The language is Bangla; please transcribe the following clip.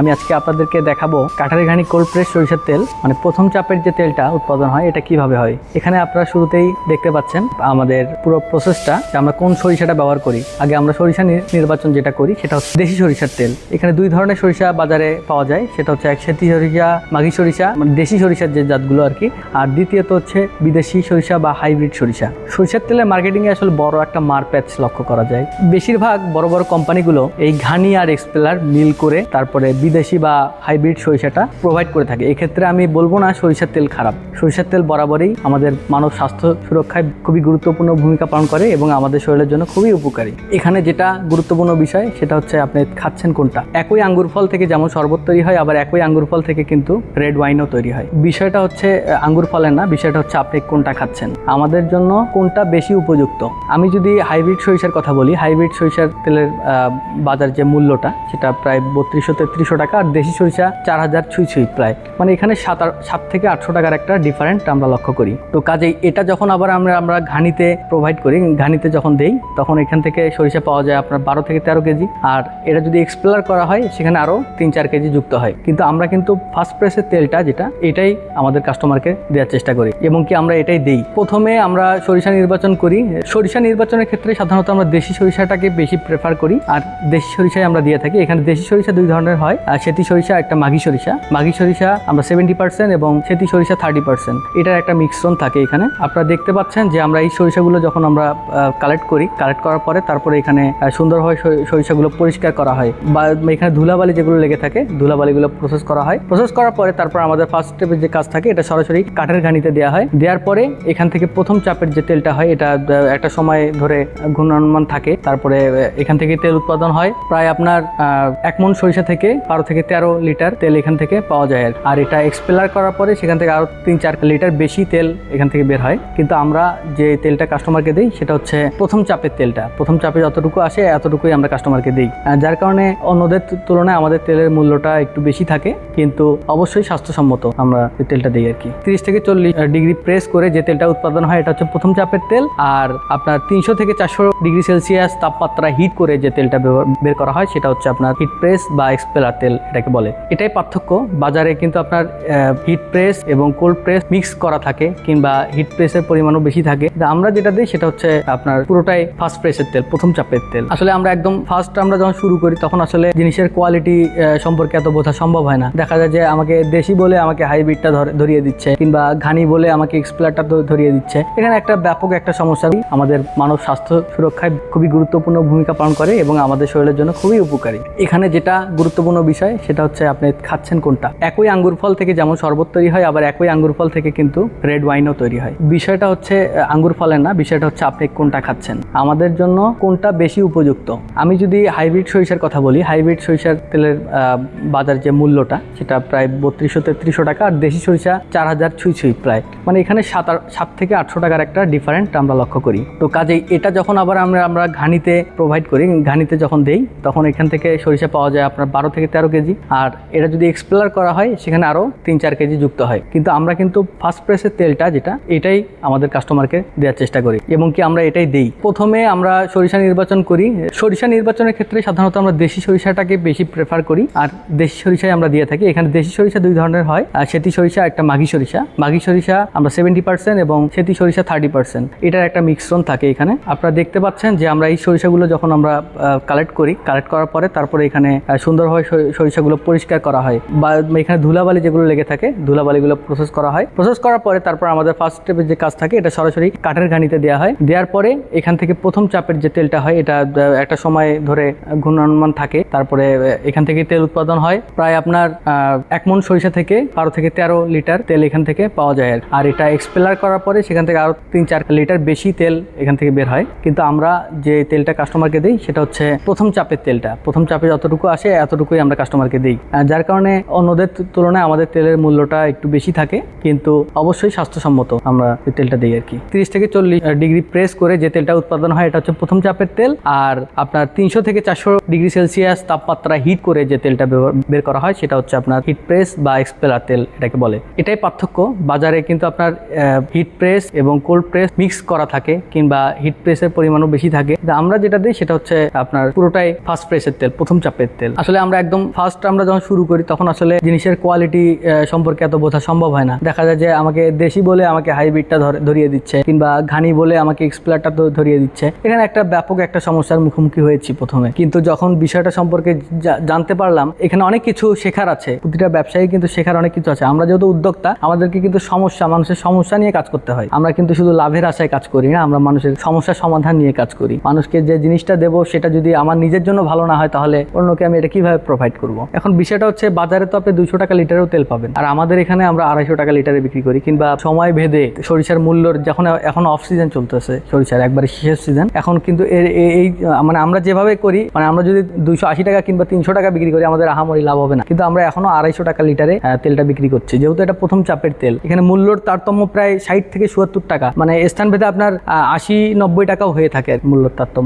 আমি আজকে আপনাদেরকে দেখাবো কাঠারি ঘানি কোল্ড প্রেস সরিষার তেল। মানে প্রথম চাপের যে তেলটা উৎপাদন হয়, এটা কীভাবে হয়? এখানে আপনারা শুরুতেই দেখতে পাচ্ছেন আমাদের পুরো প্রসেসটা যে আমরা কোন সরিষাটা ব্যবহার করি। আগে আমরা সরিষা নির্বাচন যেটা করি, সেটা হচ্ছে দেশি সরিষার তেল। এখানে দুই ধরনের সরিষা বাজারে পাওয়া যায়, সেটা হচ্ছে এক সেতি সরিষা মাঘি সরিষা মানে দেশি সরিষার যে জাতগুলো আর কি। আর দ্বিতীয়ত হচ্ছে বিদেশি সরিষা বা হাইব্রিড সরিষা। সরিষার তেলের মার্কেটিংয়ে আসলে বড় একটা মারপ্যাচ লক্ষ্য করা যায়। বেশিরভাগ বড় বড় কোম্পানিগুলো এই ঘানি আর এক্সপেলার মিল করে তারপরে বিদেশি বা হাইব্রিড সরিষাটা প্রোভাইড করে থাকে। এক্ষেত্রে আমি বলব না সরিষার তেল খারাপ। সরিষার তেল বরাবরই আমাদের মানব স্বাস্থ্য সুরক্ষায় খুবই গুরুত্বপূর্ণ ভূমিকা পালন করে এবং আমাদের শরীরের জন্য খুবই উপকারী। এখানে যেটা গুরুত্বপূর্ণ বিষয়, সেটা হচ্ছে আপনি খাচ্ছেন কোনটা? একই আঙ্গুর ফল থেকে যেমন শরবত তৈরি হয়, আবার একই আঙ্গুর ফল থেকে কিন্তু রেড ওয়াইনও তৈরি হয়। বিষয়টা হচ্ছে আঙ্গুর ফলের না, বিষয়টা হচ্ছে আপনি কোনটা খাচ্ছেন? আমাদের জন্য কোনটা বেশি উপযুক্ত? আমি যদি হাইব্রিড সরিষার কথা বলি, হাইব্রিড সরিষার তেলের বাজার যে মূল্যটা, সেটা প্রায় বত্রিশশো তেত্রিশশো টাকা আর দেশি সরিষা চার হাজার ছুঁই ছুঁই প্রায়। মানে এখানে সাত সাত থেকে আটশো টাকার একটা ডিফারেন্ট আমরা লক্ষ্য করি। তো কাজেই এটা যখন আবার আমরা আমরা ঘানিতে প্রোভাইড করি, ঘানিতে যখন দেই, তখন এখান থেকে সরিষা পাওয়া যায় আপনার বারো থেকে তেরো কেজি। আর এটা যদি এক্সপ্লোর করা হয়, সেখানে আরও তিন চার কেজি যুক্ত হয়। কিন্তু আমরা কিন্তু ফার্স্ট প্রেসের তেলটা যেটা, এটাই আমাদের কাস্টমারকে দেওয়ার চেষ্টা করি। এবং কি আমরা এটাই দেই। প্রথমে আমরা সরিষা নির্বাচন করি। সরিষা নির্বাচনের ক্ষেত্রে সাধারণত আমরা দেশি সরিষাটাকে বেশি প্রেফার করি। আর দেশি সরিষাই আমরা দিয়ে থাকি। এখানে দেশি সরিষা দুই ধরনের হয়। সেতি সরিষা একটা মাঘি সরিষা। মাঘি সরিষা আমরা সেভেন্টি পার্সেন্ট এবং সেতি সরিষা থার্টি পার্সেন্ট এটার একটা মিশ্রণ থাকে এখানে। আপনারা দেখতে পাচ্ছেন যে আমরা এই সরিষাগুলো যখন আমরা কালেক্ট করি কালেক্ট করার পরে তারপরে এখানে সুন্দরভাবে সরি- সরিষাগুলো পরিষ্কার করা হয়। বা এখানে ধুলাবালি যেগুলো লেগে থাকে, ধুলাবালিগুলো প্রসেস করা হয়। প্রসেস করার পরে তারপর আমাদের ফার্স্ট স্টেপের যে কাজ থাকে, এটা সরাসরি কাঠের ঘানিতে দেওয়া হয়। দেওয়ার পরে এখান থেকে প্রথম চাপের যে তেলটা হয়, এটা একটা সময় ধরে ঘূর্ণমান থাকে। তারপরে এখান থেকে তেল উৎপাদন হয়। প্রায় আপনার এক মন সরিষা থেকে বারো থেকে তেরো লিটার তেল এখান থেকে পাওয়া যায় আর এটা এক্সপেলার করার পরে সেখান থেকে আরও তিন চার লিটার বেশি তেল এখান থেকে বের হয়। কিন্তু আমরা যে তেলটা কাস্টমারকে দিই, সেটা হচ্ছে প্রথম চাপের তেলটা। প্রথম চাপে যতটুকু আসে, এতটুকুই আমরা কাস্টমারকে দিই। যার কারণে অন্যদের তুলনায় আমাদের তেলের মূল্যটা একটু বেশি থাকে। কিন্তু অবশ্যই স্বাস্থ্যসম্মত আমরা তেলটা দিই আর কি তিরিশ থেকে চল্লিশ ডিগ্রি প্রেস করে যে তেলটা উৎপাদন হয়, এটা হচ্ছে প্রথম চাপের তেল। আর আপনার তিনশো থেকে চারশো ডিগ্রি সেলসিয়াস তাপমাত্রা হিট করে যে তেলটা বের করা হয়, সেটা হচ্ছে আপনার হিট প্রেস বা এক্সপেলার তেল। এটাকে বলে। এটাই পার্থক্য। বাজারে কিন্তু আপনার হিট প্রেস এবং কোল্ড প্রেস মিক্স করা থাকে কিংবা হিট প্রেসের পরিমাণও বেশি থাকে। আমরা যেটা দিই সেটা হচ্ছে আপনার পুরোটাই ফার্স্ট প্রেসের তেল, প্রথম চাপের তেল। আসলে আমরা একদম ফার্স্ট আমরা যখন শুরু করি তখন আসলে জিনিসের কোয়ালিটি সম্পর্কে এত বোঝা সম্ভব হয় না। দেখা যায় যে আমাকে দেশি বলে আমাকে হাইব্রিডটা ধরিয়ে দিচ্ছে কিংবা ঘানি বলে আমাকে এক্সপ্লারটা ধরিয়ে দিচ্ছে। এখানে একটা ব্যাপক একটা সমস্যা আমাদের মানব স্বাস্থ্য সুরক্ষায় খুবই গুরুত্বপূর্ণ ভূমিকা পালন করে এবং আমাদের শরীরের জন্য খুবই উপকারী। এখানে যেটা গুরুত্বপূর্ণ বিষয়, সেটা হচ্ছে আপনি খাচ্ছেন কোনটা? একই আঙ্গুর ফল থেকে যেমন শরবত তৈরি হয়, আবার একই আঙ্গুর ফল থেকে কিন্তু রেড ওয়াইনও তৈরি হয়। বিষয়টা হচ্ছে আঙ্গুর ফলের না, বিষয়টা হচ্ছে আপনি কোনটা খাচ্ছেন। আমাদের জন্য কোনটা বেশি উপযুক্ত? আমি যদি হাইব্রিড সরিষার কথা বলি, হাইব্রিড সরিষার তেলের বাজার যে মূল্যটা, সেটা প্রায় বত্রিশশো, তেত্রিশশো টাকা, আর দেশি সরিষা চার হাজার ছুঁই ছুঁই প্রায়। মানে এখানে সাত সাত থেকে আটশো টাকার একটা ডিফারেন্ট আমরা লক্ষ্য করি। তো কাজেই এটা যখন আবার আমরা আমরা ঘানিতে প্রোভাইড করি, ঘানিতে যখন দেই, তখন এখান থেকে সরিষা পাওয়া যায় আপনার বারো থেকে তেরো কেজি। আর এটা যদি এক্সপ্লোর করা হয়, সেখানে আরও তিন চার কেজি যুক্ত হয়। কিন্তু আমরা কিন্তু ফার্স্ট প্রেসের তেলটা যেটা, এটাই আমাদের কাস্টমারকে দেওয়ার চেষ্টা করি। এবং কি আমরা এটাই দেই। প্রথমে আমরা সরিষা নির্বাচন করি। সরিষা নির্বাচনের ক্ষেত্রে সাধারণত আমরা দেশি সরিষাটাকে বেশি প্রেফার করি। আর দেশি সরিষাই আমরা দিয়ে থাকি। এখানে দেশি সরিষা দুই ধরনের হয়। আর সেতি সরিষা, একটা মাঘি সরিষা। মাঘি সরিষা আমরা সেভেন্টি পার্সেন্ট এবং সেতি সরিষা থার্টি পার্সেন্ট এটার একটা মিশ্রণ থাকে এখানে। আপনারা দেখতে পাচ্ছেন যে আমরা এই সরিষাগুলো যখন আমরা কালেক্ট করি কালেক্ট করার পরে তারপরে এখানে সুন্দরভাবে সরিষাগুলো পরিষ্কার করা হয় বা এখানে ধুলাবালি যেগুলো লেগে থাকে, ধুলাবালিগুলো প্রসেস করা হয়। প্রসেস করার পরে তারপর আমাদের ফার্স্ট স্টেপের যে কাজ থাকে, এটা সরাসরি কাঠের ঘানিতে দেওয়া হয়। দেওয়ার পরে এখান থেকে প্রথম চাপের যে তেলটা হয়, এটা একটা সময় ধরে ঘূর্ণমান থাকে। তারপরে এখান থেকে তেল উৎপাদন হয়। প্রায় আপনার এক মন সরিষা থেকে বারো থেকে তেরো লিটার তেল এখান থেকে পাওয়া যায় আর এটা এক্সপেলার করার পরে সেখান থেকে আরও তিন চার লিটার বেশি তেল এখান থেকে বের হয়। কিন্তু আমরা যে তেলটা কাস্টমারকে দিই, সেটা হচ্ছে প্রথম চাপের তেলটা। প্রথম চাপে যতটুকু আসে, এতটুকুই আমরা কাস্টমারকে দিই। যার কারণে অন্যদের তুলনায় আমাদের তেলের মূল্যটা একটু বেশি থাকে, কিন্তু অবশ্যই স্বাস্থ্যসম্মত আমরা তেলটা দিই আর কি তিরিশ থেকে চল্লিশ ডিগ্রি প্রেস করে যে তেলটা উৎপাদন হয়, এটা হচ্ছে প্রথম চাপের তেল। আর আপনার তিনশো থেকে চারশো ডিগ্রি সেলসিয়াস তাপমাত্রা হিট করে যে তেলটা বের করা হয়, সেটা হচ্ছে আপনার হিট প্রেস বা এক্সপেলার তেল এটাকে বলে। এটাই পার্থক্য। বাজারে কিন্তু আপনার হিট প্রেস এবং কোল্ড প্রেস মিক্স করা থাকে, কিংবা হিট প্রেসের পরিমাণও বেশি থাকে। আমরা যেটা দিই, সেটা হচ্ছে আপনার পুরোটাই ফার্স্ট প্রেসের তেল, প্রথম চাপের তেল। আসলে আমরা একদম ফার্স্ট আমরা যখন শুরু করি, তখন আসলে জিনিসের কোয়ালিটি সম্পর্কে এত বোঝা সম্ভব হয় না। দেখা যায় যে আমাকে দেশি বলে আমাকে হাইব্রিডটা ধরিয়ে দিচ্ছে, কিংবা ঘানি বলে আমাকে এক্সপ্লারটা ধরিয়ে দিচ্ছে। এখানে একটা ব্যাপক একটা সমস্যার মুখোমুখি হয়েছি প্রথমে। কিন্তু যখন বিষয়টা সম্পর্কে জানতে পারলাম, এখানে অনেক কিছু শেখার আছে। প্রতিটা ব্যবসায়ী কিন্তু শেখার অনেক কিছু আছে। আমরা যেহেতু উদ্যোক্তা, আমাদেরকে কিন্তু সমস্যা, মানুষের সমস্যা নিয়ে কাজ করতে হয়। আমরা কিন্তু শুধু লাভের আশায় কাজ করি না, আমরা মানুষের সমস্যার সমাধান নিয়ে কাজ করি। মানুষকে যে জিনিসটা দেবো, সেটা যদি আমার নিজের জন্য ভালো না হয়, তাহলে অন্যকে আমি এটা কীভাবে প্রোভাইড করব। এখন বিষয়টা হচ্ছে, বাজারে তো আপনি দুইশো টাকা লিটারেও তেল পাবেন। আর আমাদের এখানে আমরা আড়াইশো টাকা লিটারে বিক্রি করি। কিংবা সময় ভেদে সরিষার মূল্যর যখন, এখন অফ সিজন চলতেছে সরিষার, একবারে শেষের সিজন এখন কিন্তু এই মানে আমরা যেভাবে করি মানে আমরা যদি দুইশো আশি টাকা কিংবা তিনশো টাকা বিক্রি করি, আমাদের আহামরি লাভ হবে না। কিন্তু আমরা এখনও আড়াইশো টাকা লিটারে তেলটা বিক্রি করছি। যেহেতু এটা প্রথম চাপের তেল, এখানে মূল্যর তারতম্য প্রায় ষাট থেকে চুয়াত্তর টাকা। মানে স্থান ভেদে আপনার আশি নব্বই টাকাও হয়ে থাকে মূল্যর তারতম্য।